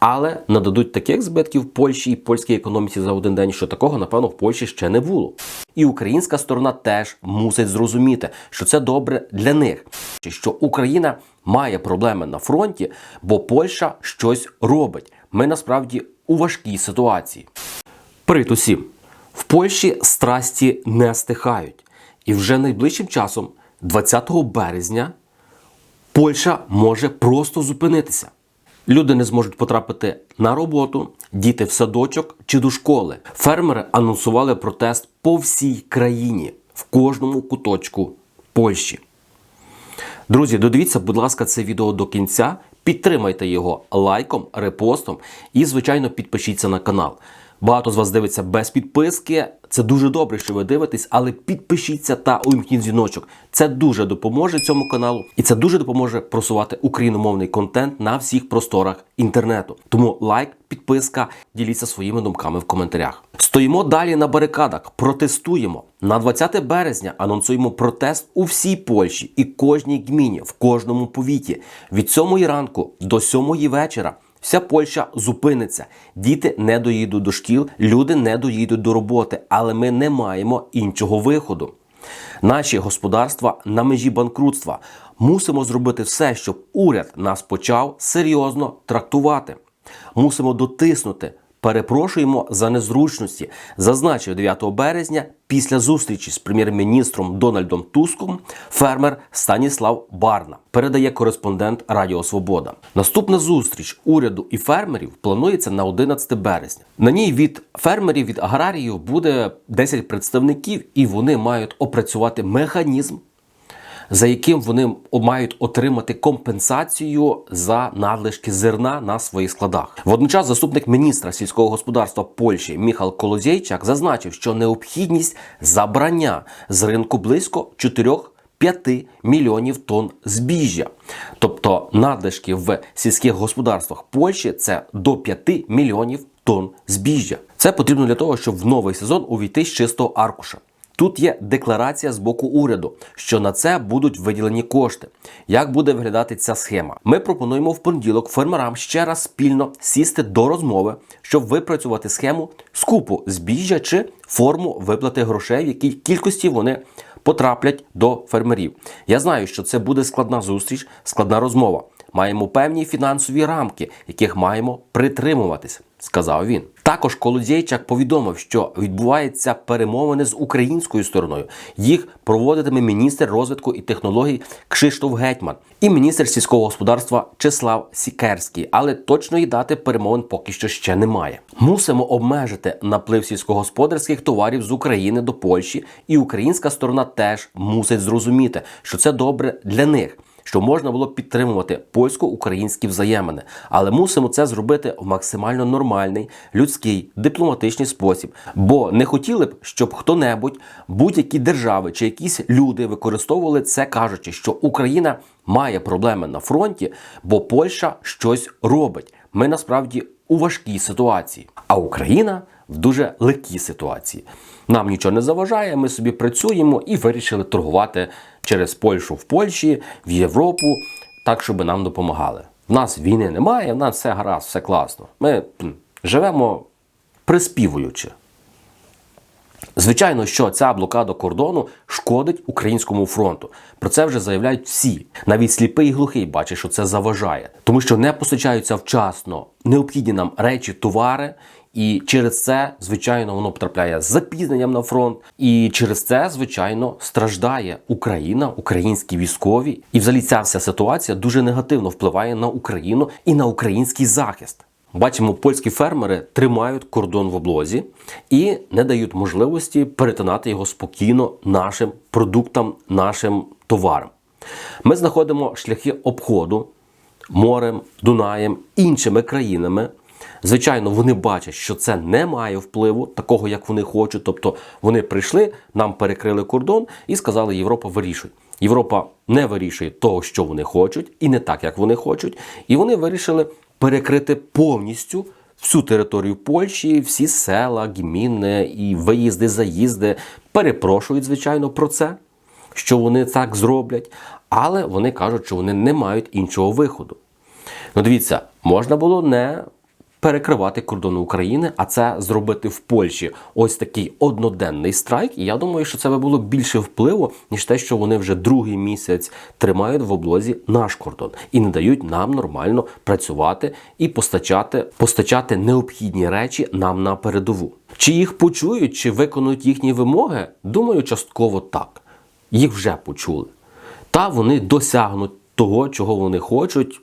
але нададуть таких збитків Польщі і польській економіці за один день, що такого, напевно, в Польщі ще не було. І українська сторона теж мусить зрозуміти, що це добре для них, що Україна має проблеми на фронті, бо Польща щось робить. Ми насправді у важкій ситуації. Привіт! В Польщі страсті не стихають. І вже найближчим часом, 20 березня, Польща може просто зупинитися. Люди не зможуть потрапити на роботу, діти в садочок чи до школи. Фермери анонсували протест по всій країні, в кожному куточку Польщі. Друзі, додивіться, будь ласка, це відео до кінця. Підтримайте його лайком, репостом і, звичайно, підпишіться на канал. Багато з вас дивиться без підписки. Це дуже добре, що ви дивитесь, але підпишіться та увімкніть дзвіночок. Це дуже допоможе цьому каналу, і це дуже допоможе просувати україномовний контент на всіх просторах інтернету. Тому лайк, підписка, діліться своїми думками в коментарях. Стоїмо далі на барикадах, протестуємо. На 20 березня анонсуємо протест у всій Польщі і кожній гміні, в кожному повіті. Від 7 ранку до 7 вечора. Вся Польща зупиниться, діти не доїдуть до шкіл, люди не доїдуть до роботи, але ми не маємо іншого виходу. Наші господарства на межі банкрутства. Мусимо зробити все, щоб уряд нас почав серйозно трактувати. Мусимо дотиснути. Перепрошуємо за незручності. Зазначив 9 березня після зустрічі з прем'єр-міністром Дональдом Туском фермер Станіслав Барна. Передає кореспондент Радіо Свобода. Наступна зустріч уряду і фермерів планується на 11 березня. На ній від фермерів від аграріїв буде 10 представників, і вони мають опрацювати механізм за яким вони мають отримати компенсацію за надлишки зерна на своїх складах. Водночас, заступник міністра сільського господарства Польщі Міхал Колозєйчак зазначив, що необхідність забрання з ринку близько 4 5 мільйонів тонн збіжжя. Тобто надлишки в сільських господарствах Польщі це до 5 мільйонів тонн збіжжя. Це потрібно для того, щоб в новий сезон увійти з чистого аркуша. Тут є декларація з боку уряду, що на це будуть виділені кошти. Як буде виглядати ця схема? Ми пропонуємо в понеділок фермерам ще раз спільно сісти до розмови, щоб випрацювати схему скупу збіжжя чи форму виплати грошей, в якій кількості вони потраплять до фермерів. Я знаю, що це буде складна зустріч, складна розмова. Маємо певні фінансові рамки, яких маємо притримуватися, сказав він. Також Колодзєйчак повідомив, що відбуваються перемовини з українською стороною. Їх проводитиме міністр розвитку і технологій Кшиштоф Гетьман і міністр сільського господарства Числав Сікерський. Але точної дати перемовин поки що ще немає. Мусимо обмежити наплив сільськогосподарських товарів з України до Польщі, і українська сторона теж мусить зрозуміти, що це добре для них що можна було підтримувати польсько-українські взаємини, але мусимо це зробити в максимально нормальний, людський, дипломатичний спосіб. Бо не хотіли б, щоб хто-небудь, будь-які держави чи якісь люди використовували це, кажучи, що Україна має проблеми на фронті, бо Польща щось робить. Ми насправді у важкій ситуації, а Україна в дуже легкій ситуації. Нам нічого не заважає, ми собі працюємо і вирішили торгувати через Польщу в Польщі, в Європу, так, щоб нам допомагали. В нас війни немає, в нас все гаразд, все класно. Ми живемо приспівуючи. Звичайно, що ця блокада кордону шкодить українському фронту. Про це вже заявляють всі. Навіть сліпий і глухий бачить, що це заважає, тому що не постачаються вчасно необхідні нам речі, товари. І через це, звичайно, воно потрапляє з запізненням на фронт. І через це, звичайно, страждає Україна, українські військові. І взагалі ця вся ситуація дуже негативно впливає на Україну і на український захист. Бачимо, польські фермери тримають кордон в облозі і не дають можливості перетинати його спокійно нашим продуктам, нашим товарам. Ми знаходимо шляхи обходу морем, Дунаєм, іншими країнами. Звичайно, вони бачать, що це не має впливу, такого як вони хочуть. Тобто вони прийшли, нам перекрили кордон і сказали, Європа вирішуй. Європа не вирішує того, що вони хочуть, і не так, як вони хочуть. І вони вирішили перекрити повністю всю територію Польщі, всі села, гміни і виїзди, заїзди. Перепрошують, звичайно, про це, що вони так зроблять, але вони кажуть, що вони не мають іншого виходу. Ну, дивіться, можна було не перекривати кордони України, а це зробити в Польщі ось такий одноденний страйк. І я думаю, що це би було більше впливу, ніж те, що вони вже другий місяць тримають в облозі наш кордон і не дають нам нормально працювати і постачати, постачати необхідні речі нам на передову. Чи їх почують, чи виконують їхні вимоги? Думаю, частково так. Їх вже почули. Та вони досягнуть того, чого вони хочуть,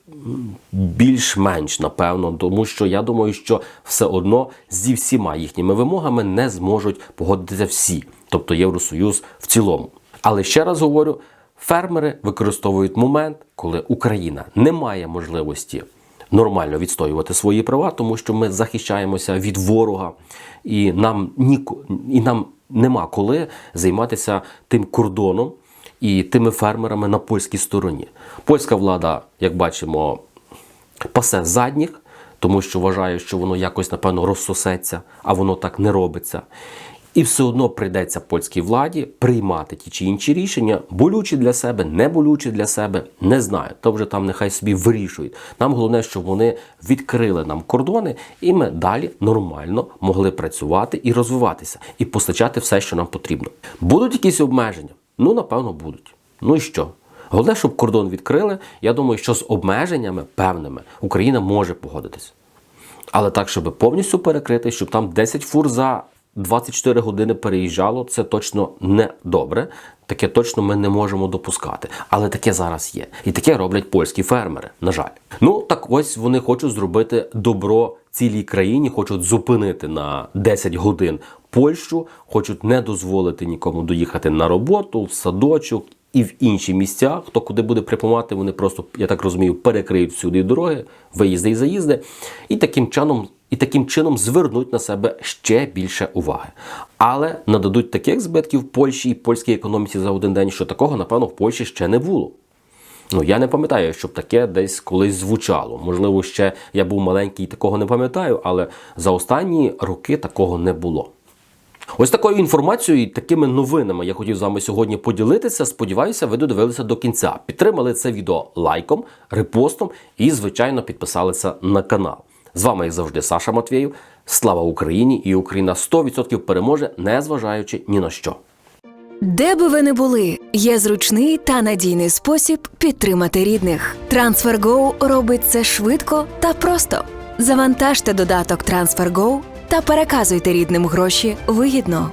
більш-менш напевно, тому що я думаю, що все одно зі всіма їхніми вимогами не зможуть погодитися всі, тобто Євросоюз в цілому. Але ще раз говорю: фермери використовують момент, коли Україна не має можливості нормально відстоювати свої права, тому що ми захищаємося від ворога, і нам ніко і нам нема коли займатися тим кордоном і тими фермерами на польській стороні. Польська влада, як бачимо, пасе задніх, тому що вважає, що воно якось, напевно, розсосеться, а воно так не робиться. І все одно прийдеться польській владі приймати ті чи інші рішення, болючі для себе, не болючі для себе, не знаю. То вже там нехай собі вирішують. Нам головне, щоб вони відкрили нам кордони, і ми далі нормально могли працювати і розвиватися, і постачати все, що нам потрібно. Будуть якісь обмеження? Ну, напевно, будуть. Ну і що? Головне, щоб кордон відкрили. Я думаю, що з обмеженнями певними Україна може погодитись. Але так, щоб повністю перекрити, щоб там 10 фур за 24 години переїжджало, це точно не добре. Таке точно ми не можемо допускати. Але таке зараз є. І таке роблять польські фермери, на жаль. Ну так ось вони хочуть зробити добро цілій країні, хочуть зупинити на 10 годин Польщу, хочуть не дозволити нікому доїхати на роботу, в садочок і в інші місця. Хто куди буде припомати, вони просто, я так розумію, перекриють всюди дороги, виїзди і заїзди, і таким чином. І таким чином звернуть на себе ще більше уваги, але нададуть таких збитків Польщі і польській економіці за один день, що такого, напевно, в Польщі ще не було. Ну, я не пам'ятаю, щоб таке десь колись звучало. Можливо, ще я був маленький і такого не пам'ятаю, але за останні роки такого не було. Ось такою інформацією і такими новинами я хотів з вами сьогодні поділитися. Сподіваюся, ви додивилися до кінця. Підтримали це відео лайком, репостом і, звичайно, підписалися на канал. З вами, як завжди, Саша Матвєєв. Слава Україні! І Україна 100% переможе, незважаючи ні на що. Де би ви не були, є зручний та надійний спосіб підтримати рідних. TransferGo робить це швидко та просто. Завантажте додаток TransferGo та переказуйте рідним гроші вигідно.